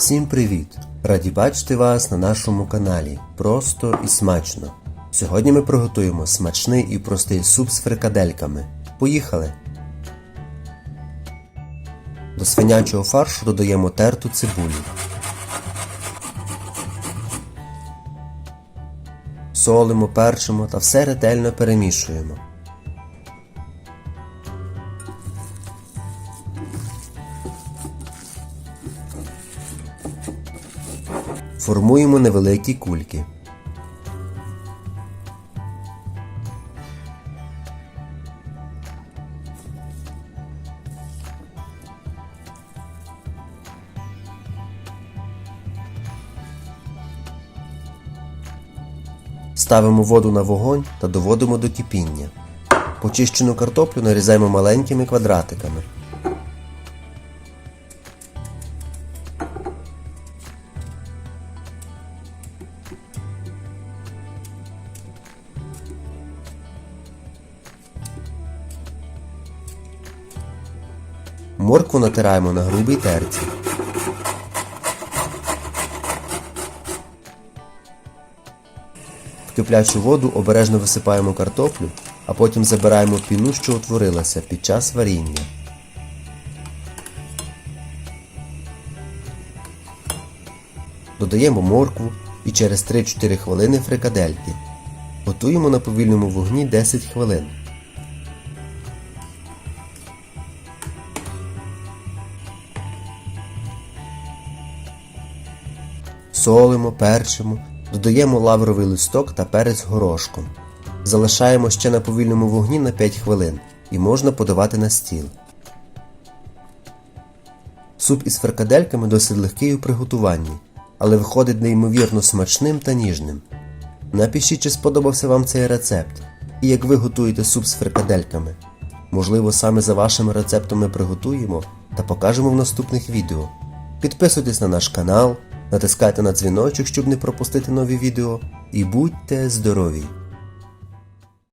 Всім привіт! Раді бачити вас на нашому каналі Просто і смачно. Сьогодні ми приготуємо смачний і простий суп з фрикадельками. Поїхали! До свинячого фаршу додаємо терту цибулю. Солимо, перчимо та все ретельно перемішуємо. Формуємо невеликі кульки. Ставимо воду на вогонь та доводимо до кипіння. Почищену картоплю нарізаємо маленькими квадратиками. Моркву натираємо на грубій терці. В киплячу воду обережно висипаємо картоплю, а потім забираємо піну, що утворилася під час варіння. Додаємо моркву і через 3-4 хвилини фрикадельки. Готуємо на повільному вогні 10 хвилин. Солимо, перчимо, додаємо лавровий листок та перець горошком. Залишаємо ще на повільному вогні на 5 хвилин і можна подавати на стіл. Суп із фрикадельками досить легкий у приготуванні, але виходить неймовірно смачним та ніжним. Напишіть, чи сподобався вам цей рецепт і як ви готуєте суп з фрикадельками. Можливо, саме за вашим рецептом ми приготуємо та покажемо в наступних відео. Підписуйтесь на наш канал, натискайте на дзвіночок, щоб не пропустити нові відео, і будьте здорові!